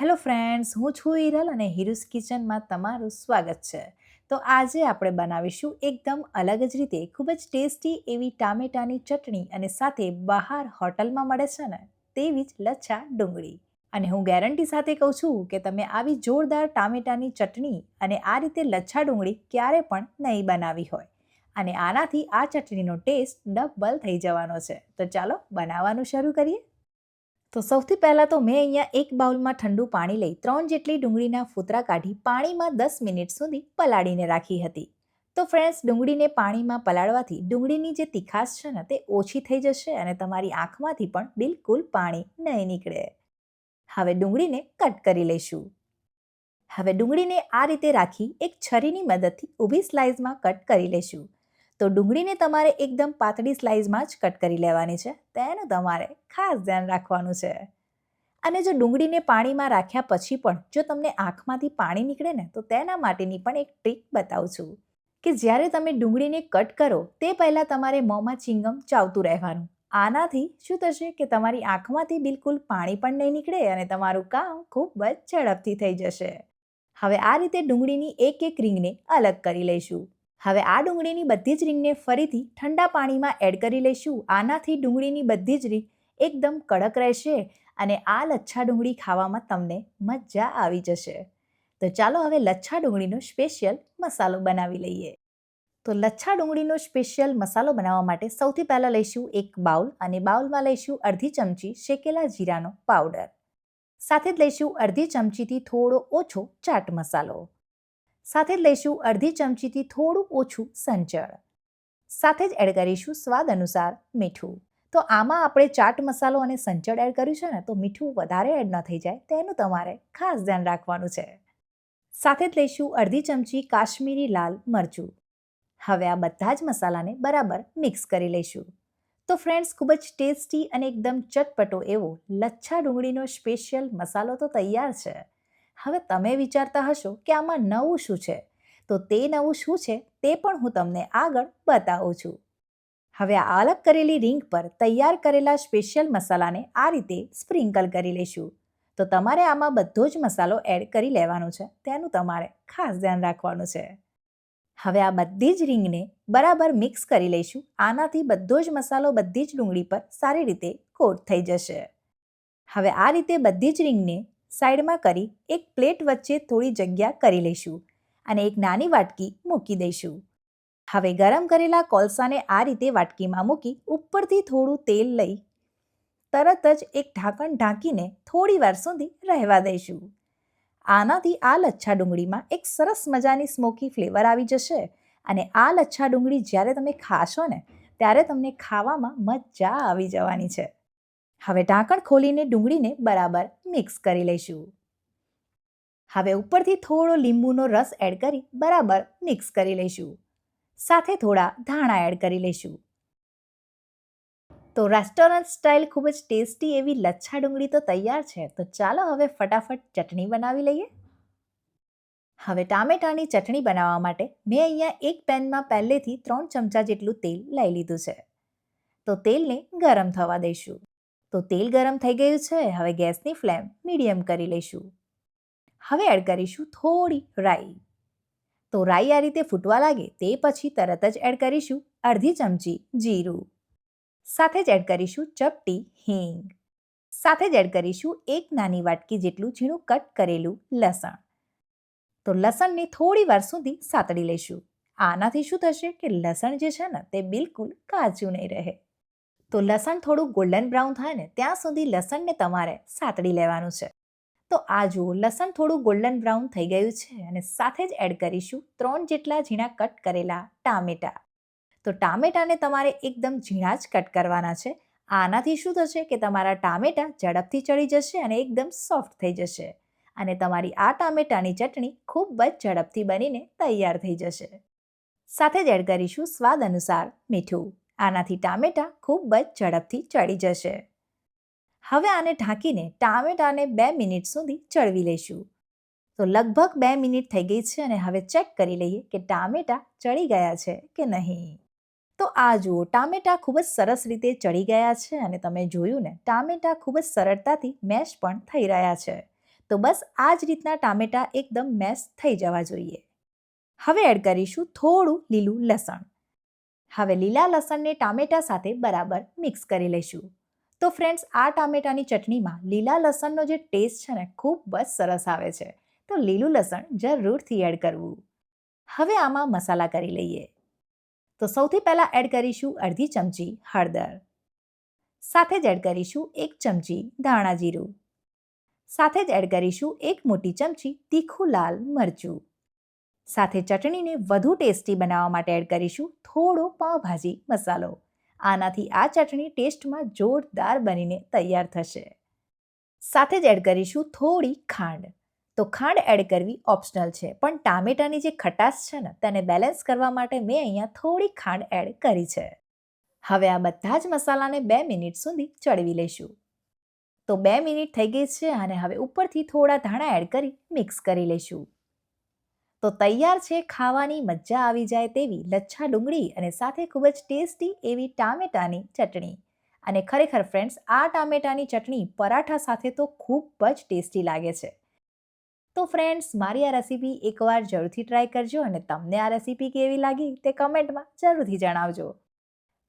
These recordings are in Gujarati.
હેલો ફ્રેન્ડ્સ, હું છું હિરલ અને હિરુસ કિચનમાં તમારું સ્વાગત છે. તો આજે આપણે બનાવીશું એકદમ અલગ જ રીતે ખૂબ જ ટેસ્ટી એવી ટામેટાની ચટણી અને સાથે બહાર હોટલમાં મળે છે ને, તેવી જ લચ્છા ડુંગળી. અને હું ગેરંટી સાથે કહું છું કે તમે આવી જોરદાર ટામેટાની ચટણી અને આ રીતે લચ્છા ડુંગળી ક્યારે પણ નહીં બનાવી હોય. અને આનાથી આ ચટણીનો ટેસ્ટ ડબલ થઈ જવાનો છે. તો ચાલો બનાવવાનું શરૂ કરીએ. તો સૌથી પહેલાં તો મેં અહીંયા એક બાઉલમાં ઠંડુ પાણી લઈ ત્રણ જેટલી ડુંગળીના ફૂતરા કાઢી પાણીમાં દસ મિનિટ સુધી પલાળીને રાખી હતી. તો ફ્રેન્ડ્સ ડુંગળીને પાણીમાં પલાળવાથી ડુંગળીની જે તીખાશ છે ને તે ઓછી થઈ જશે અને તમારી આંખમાંથી પણ બિલકુલ પાણી નહીં નીકળે. હવે ડુંગળીને કટ કરી લઈશું. હવે ડુંગળીને આ રીતે રાખી એક છરીની મદદથી ઊભી સ્લાઇસમાં કટ કરી લઈશું. તો ડુંગળીને તમારે એકદમ પાતળી સ્લાઇસમાં જ કટ કરી લેવાની છે. તેનું તમારે ખાસ ધ્યાન રાખવાનું છે. અને જો ડુંગળીને પાણીમાં રાખ્યા પછી પણ જો તમને આંખમાંથી પાણી નીકળે ને, તો તેના માટેની પણ એક ટ્રીક બતાવું છું. કે જ્યારે તમે ડુંગળીને કટ કરો, તે પહેલાં તમારે મોંમાં ચિંગમ ચાવતું રહેવાનું. આનાથી શું થશે કે તમારી આંખમાંથી બિલકુલ પાણી પણ નહીં નીકળે અને તમારું કામ ખૂબ જ ઝડપથી થઈ જશે. હવે આ રીતે ડુંગળીની એક એક રીંગને અલગ કરી લઈશું. હવે આ ડુંગળીની બધી જ રીંગને ફરીથી ઠંડા પાણીમાં એડ કરી લઈશું. આનાથી ડુંગળીની બધી જ રીંગ એકદમ કડક રહેશે અને આ લચ્છા ડુંગળી ખાવામાં તમને મજા આવી જશે. તો ચાલો હવે લચ્છા ડુંગળીનો સ્પેશિયલ મસાલો બનાવી લઈએ. તો લચ્છા ડુંગળીનો સ્પેશિયલ મસાલો બનાવવા માટે સૌથી પહેલાં લઈશું એક બાઉલ અને બાઉલમાં લઈશું અડધી ચમચી શેકેલા જીરાનો પાવડર. સાથે જ લઈશું અડધી ચમચીથી થોડો ઓછો ચાટ મસાલો. સાથે જ લઈશું અડધી ચમચીથી થોડું ઓછું સંચળ. સાથે જ એડ કરીશું સ્વાદ અનુસાર મીઠું. તો આમાં આપણે ચાટ મસાલો અને સંચળ એડ કર્યું છે ને, તો મીઠું વધારે એડ ન થઈ જાય, તેનું તમારે ખાસ ધ્યાન રાખવાનું છે. સાથે જ લઈશું અડધી ચમચી કાશ્મીરી લાલ મરચું. હવે આ બધા જ મસાલાને બરાબર મિક્સ કરી લઈશું. તો ફ્રેન્ડ્સ, ખૂબ જ ટેસ્ટી અને એકદમ ચટપટો એવો લચ્છા ડુંગળીનો સ્પેશિયલ મસાલો તો તૈયાર છે. હવે તમે વિચારતા હશો કે આમાં નવું શું છે? તો તે નવું શું છે તે પણ હું તમને આગળ બતાવું છું. હવે આ અલગ કરેલી રિંગ પર તૈયાર કરેલા સ્પેશિયલ મસાલાને આ રીતે સ્પ્રિંકલ કરી લઈશું તો તમારે આમાં બધો જ મસાલો એડ કરી લેવાનો છે. તેનું તમારે ખાસ ધ્યાન રાખવાનું છે. હવે આ બધી જ રીંગને બરાબર મિક્સ કરી લઈશું. આનાથી બધો જ મસાલો બધી જ ડુંગળી પર સારી રીતે કોટ થઈ જશે. હવે આ રીતે બધી જ રીંગને સાઈડમાં કરી એક પ્લેટ વચ્ચે થોડી જગ્યા કરી લઈશું અને એક નાની વાટકી મૂકી દઈશું. હવે ગરમ કરેલા કોલસાને આ રીતે વાટકીમાં મૂકી ઉપરથી થોડું તેલ લઈ તરત જ એક ઢાંકણ ઢાંકીને થોડી વાર સુધી રહેવા દઈશું. આનાથી આ લચ્છા ડુંગળીમાં એક સરસ મજાની સ્મોકી ફ્લેવર આવી જશે અને આ લચ્છા ડુંગળી જ્યારે તમે ખાશો ને ત્યારે તમને ખાવામાં મજા આવી જવાની છે. હવે ઢાંકણ ખોલીને ડુંગળીને બરાબર મિક્સ કરી લઈશું. હવે ઉપરથી થોડો લીંબુનો રસ એડ કરી બરાબર મિક્સ કરી લઈશું. સાથે થોડા ધાણા એડ કરી લઈશું. તો રેસ્ટોરન્ટ સ્ટાઇલ ખૂબ જ ટેસ્ટી એવી લચ્છા ડુંગળી તો તૈયાર છે, તો ચાલો હવે ફટાફટ ચટણી બનાવી લઈએ. હવે ટામેટાની ચટણી બનાવવા માટે મેં અહીંયા એક પેનમાં પહેલેથી ત્રણ ચમચા જેટલું તેલ લઈ લીધું છે. તો તેલને ગરમ થવા દઈશું. તો તેલ ગરમ થઈ ગયું છે, હવે ગેસની ફ્લેમ મીડિયમ કરી લઈશું. હવે એડ કરીશું થોડી રાઈ. તો રાઈ આ રીતે ફૂટવા લાગે તે પછી તરત જ એડ કરીશું અડધી ચમચી જીરું. સાથે જ એડ કરીશું ચપટી હિંગ. સાથે જ એડ કરીશું એક નાની વાટકી જેટલું ઝીણું કટ કરેલું લસણ. તો લસણને થોડી વાર સુધી સાતડી લઈશું. આનાથી શું થશે કે લસણ જે છે ને તે બિલકુલ કાચું નહીં રહે. તો લસણ થોડું ગોલ્ડન બ્રાઉન થાય ને, ત્યાં સુધી લસણને તમારે સાતડી લેવાનું છે. તો આ જુઓ, લસણ થોડું ગોલ્ડન બ્રાઉન થઈ ગયું છે અને સાથે જ એડ કરીશું ત્રણ જેટલા ઝીણા કટ કરેલા ટામેટા. તો ટામેટાને તમારે એકદમ ઝીણા જ કટ કરવાના છે. આનાથી શું થશે કે તમારા ટામેટા ઝડપથી ચડી જશે અને એકદમ સોફ્ટ થઈ જશે. અને તમારી આ ટામેટાની ચટણી ખૂબ જ ઝડપથી બનીને તૈયાર થઈ જશે. સાથે જ એડ કરીશું સ્વાદ અનુસાર મીઠું. આનાથી ટામેટાં ખૂબ જ ઝડપથી ચડી જશે. હવે આને ઢાંકીને ટામેટાને બે મિનિટ સુધી ચડવી લઈશું. તો લગભગ બે મિનિટ થઈ ગઈ છે અને હવે ચેક કરી લઈએ કે ટામેટાં ચડી ગયા છે કે નહીં. તો આ જુઓ, ટામેટાં ખૂબ જ સરસ રીતે ચડી ગયા છે અને તમે જોયું ને, ટામેટાં ખૂબ જ સરળતાથી મેશ પણ થઈ રહ્યા છે. તો બસ આ જ રીતના ટામેટાં એકદમ મેશ થઈ જવા જોઈએ. હવે એડ કરીશું થોડું લીલું લસણ. હવે લીલા લસણને ટામેટા સાથે બરાબર મિક્સ કરી લઈશું. તો ફ્રેન્ડ્સ, આ ટામેટાની ચટણીમાં લીલા લસણનો જે ટેસ્ટ છે ને, ખૂબ જ સરસ આવે છે. તો લીલું લસણ જરૂરથી એડ કરવું. હવે આમાં મસાલા કરી લઈએ. તો સૌથી પહેલાં એડ કરીશું અડધી ચમચી હળદર. સાથે જ એડ કરીશું એક ચમચી ધાણા જીરું. સાથે જ એડ કરીશું એક મોટી ચમચી તીખું લાલ મરચું. સાથે ચટણીને વધુ ટેસ્ટી બનાવવા માટે એડ કરીશું થોડો પાવભાજી મસાલો. આનાથી આ ચટણી ટેસ્ટમાં જોરદાર બનીને તૈયાર થશે. સાથે જ એડ કરીશું થોડી ખાંડ. તો ખાંડ એડ કરવી ઓપ્શનલ છે, પણ ટામેટાની જે ખટાશ છે ને, તેને બેલેન્સ કરવા માટે મેં અહીંયા થોડી ખાંડ એડ કરી છે. હવે આ બધા જ મસાલાને બે મિનિટ સુધી ચડવી લઈશું. તો બે મિનિટ થઈ ગઈ છે અને હવે ઉપરથી થોડા ધાણા એડ કરી મિક્સ કરી લઈશું. તો તૈયાર છે ખાવાની મજા આવી જાય તેવી લચ્છા ડુંગળી અને સાથે ખૂબ જ ટેસ્ટી એવી ટામેટાની ચટણી. અને ખરેખર ફ્રેન્ડ્સ આ ટામેટાની ચટણી પરાઠા સાથે તો ખૂબ જ ટેસ્ટી લાગે છે. તો ફ્રેન્ડ્સ મારી આ રેસીપી એકવાર જરૂરથી ટ્રાય કરજો અને તમને આ રેસીપી કેવી લાગી તે કમેન્ટમાં જરૂરથી જણાવજો.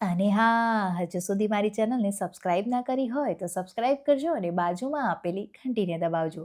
અને હા, હજુ સુધી મારી ચેનલને સબસ્ક્રાઇબ ના કરી હોય તો સબસ્ક્રાઇબ કરજો અને બાજુમાં આપેલી ઘંટીને દબાવજો.